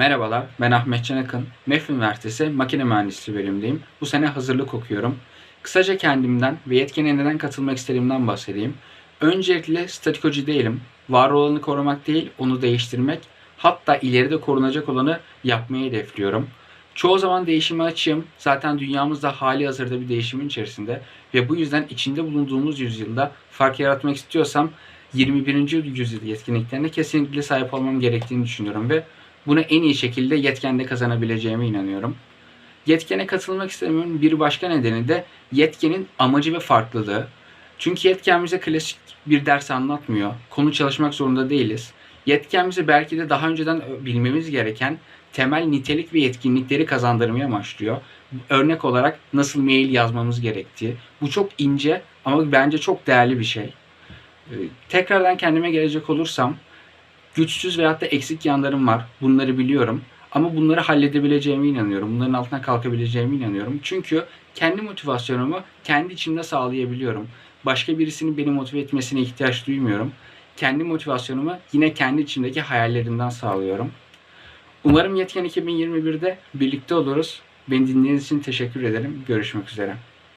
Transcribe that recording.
Merhabalar, ben Ahmet Can Akın. MEF Üniversitesi Makine Mühendisliği bölümündeyim. Bu sene hazırlık okuyorum. Kısaca kendimden ve yetkene neden katılmak istediğimden bahsedeyim. Öncelikle statikocu değilim. Var olanı korumak değil, onu değiştirmek, hatta ileride korunacak olanı yapmayı hedefliyorum. Çoğu zaman değişime açığım. Zaten dünyamız da hali hazırda bir değişimin içerisinde ve bu yüzden içinde bulunduğumuz yüzyılda fark yaratmak istiyorsam 21. yüzyıl yetkinliklerine kesinlikle sahip olmam gerektiğini düşünüyorum ve bunu en iyi şekilde yetkende kazanabileceğime inanıyorum. Yetkene katılmak istemiyorum bir başka nedeni de yetkenin amacı ve farklılığı. Çünkü yetken bize klasik bir ders anlatmıyor. Konu çalışmak zorunda değiliz. Yetken bize belki de daha önceden bilmemiz gereken temel nitelik ve yetkinlikleri kazandırmaya amaçlıyor. Örnek olarak nasıl mail yazmamız gerektiği. Bu çok ince ama bence çok değerli bir şey. Ee, Tekrardan kendime gelecek olursam güçsüz veyahut da eksik yanlarım var. Bunları biliyorum. Ama bunları halledebileceğime inanıyorum. Bunların altına kalkabileceğime inanıyorum. Çünkü kendi motivasyonumu kendi içimde sağlayabiliyorum. Başka birisinin beni motive etmesine ihtiyaç duymuyorum. Kendi motivasyonumu yine kendi içimdeki hayallerimden sağlıyorum. Umarım Yetken 2021'de birlikte oluruz. Beni dinlediğiniz için teşekkür ederim. Görüşmek üzere.